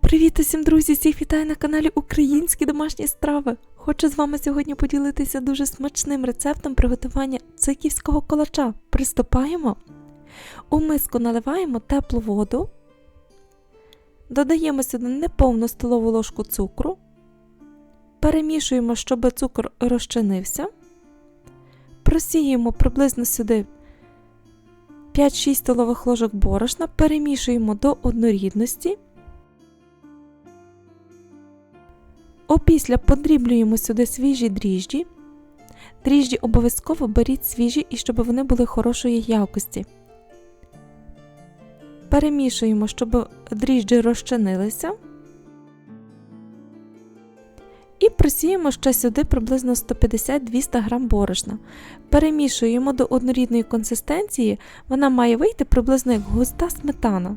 Привіт усім, друзі! Всіх вітаю на каналі Українські домашні страви. Хочу з вами сьогодні поділитися дуже смачним рецептом приготування циківського колача. Приступаємо. У миску наливаємо теплу воду, додаємо сюди неповну столову ложку цукру, перемішуємо, щоб цукор розчинився, просіємо приблизно сюди 5-6 столових ложок борошна, перемішуємо до однорідності. Опісля подріблюємо сюди свіжі дріжджі. Дріжджі обов'язково беріть свіжі і щоб вони були хорошої якості. Перемішуємо, щоб дріжджі розчинилися. І просіємо ще сюди приблизно 150-200 г борошна. Перемішуємо до однорідної консистенції, вона має вийти приблизно як густа сметана.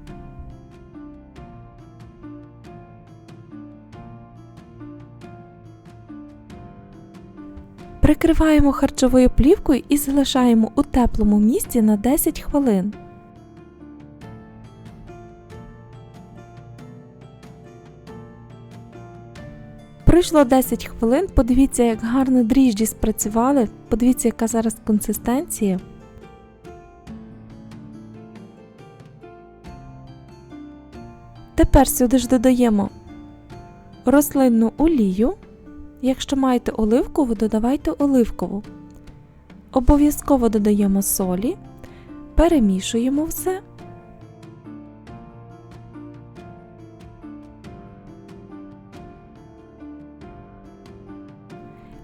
Прикриваємо харчовою плівкою і залишаємо у теплому місці на 10 хвилин. Пройшло 10 хвилин, подивіться, як гарно дріжджі спрацювали, подивіться, яка зараз консистенція. Тепер сюди ж додаємо рослинну олію. Якщо маєте оливкову, додавайте оливкову. Обов'язково додаємо солі, перемішуємо все.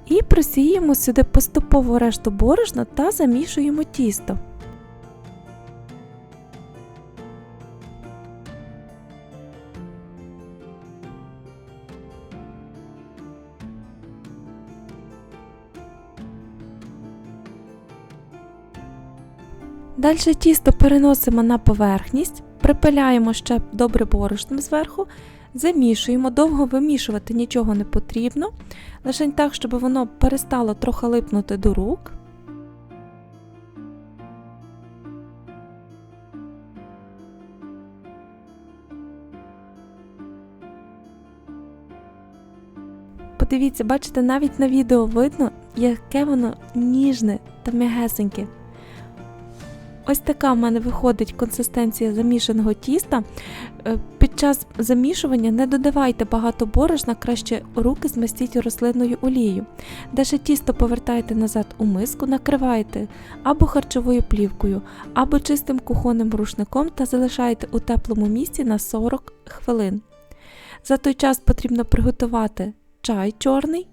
І просіємо сюди поступово решту борошна та замішуємо тісто. Далі тісто переносимо на поверхність, припиляємо ще добре борошном зверху, замішуємо, довго вимішувати нічого не потрібно, лише так, щоб воно перестало трохи липнути до рук. Подивіться, бачите, навіть на відео видно, яке воно ніжне та м'ягесеньке. Ось така в мене виходить консистенція замішаного тіста. Е, під час замішування не додавайте багато борошна, краще руки змастіть рослинною олією. Далі тісто повертайте назад у миску, накривайте або харчовою плівкою, або чистим кухонним рушником та залишайте у теплому місці на 40 хвилин. За той час потрібно приготувати чай чорний.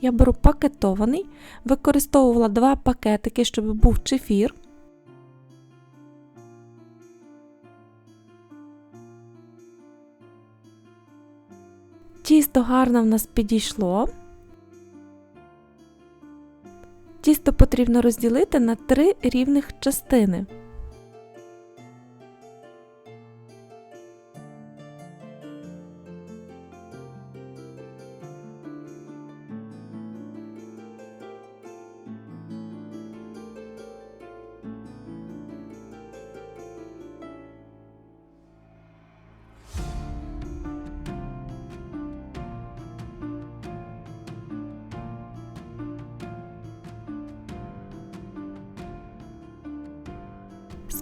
Я беру пакетований, використовувала два пакетики, щоб був чефір. Тісто гарно в нас підійшло. Тісто потрібно розділити на три рівних частини.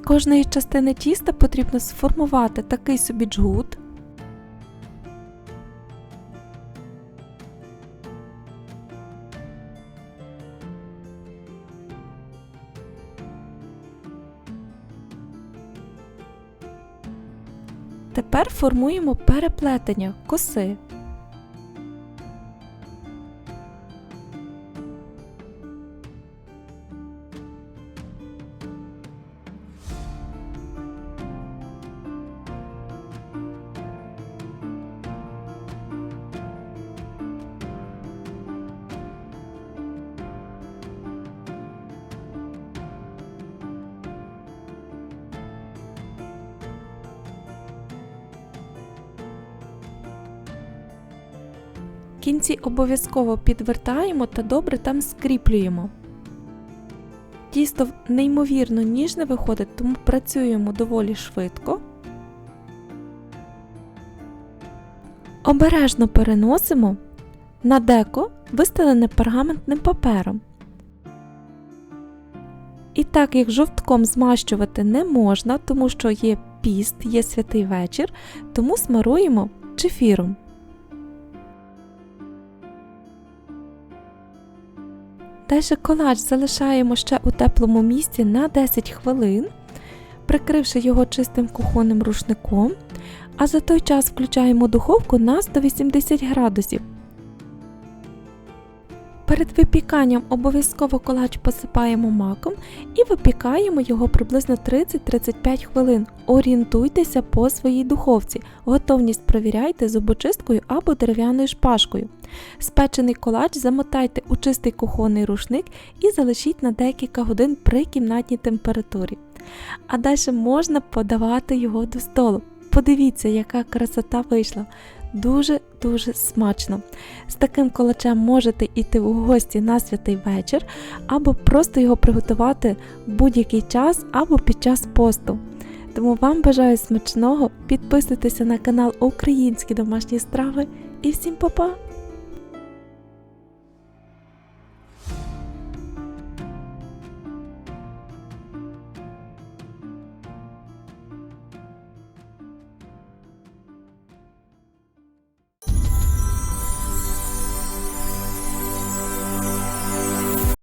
Кожної частини тіста потрібно сформувати такий собі джгут. Тепер формуємо переплетення коси. Кінці обов'язково підвертаємо та добре там скріплюємо. Тісто неймовірно ніжне виходить, тому працюємо доволі швидко. Обережно переносимо на деко, вистелене пергаментним папером. І так як жовтком змащувати не можна, тому що є піст, є святий вечір, тому смаруємо чефіром. Далі колач залишаємо ще у теплому місці на 10 хвилин, прикривши його чистим кухонним рушником, а за той час включаємо духовку на 180 градусів. Перед випіканням обов'язково колач посипаємо маком і випікаємо його приблизно 30-35 хвилин. Орієнтуйтеся по своїй духовці. Готовність провіряйте зубочисткою або дерев'яною шпажкою. Спечений колач замотайте у чистий кухонний рушник і залишіть на декілька годин при кімнатній температурі. А далі можна подавати його до столу. Подивіться, яка красота вийшла. Дуже-дуже смачно. З таким колачем можете йти у гості на святий вечір, або просто його приготувати в будь-який час або під час посту. Тому вам бажаю смачного, підписуйтеся на канал Українські домашні страви і всім па-па!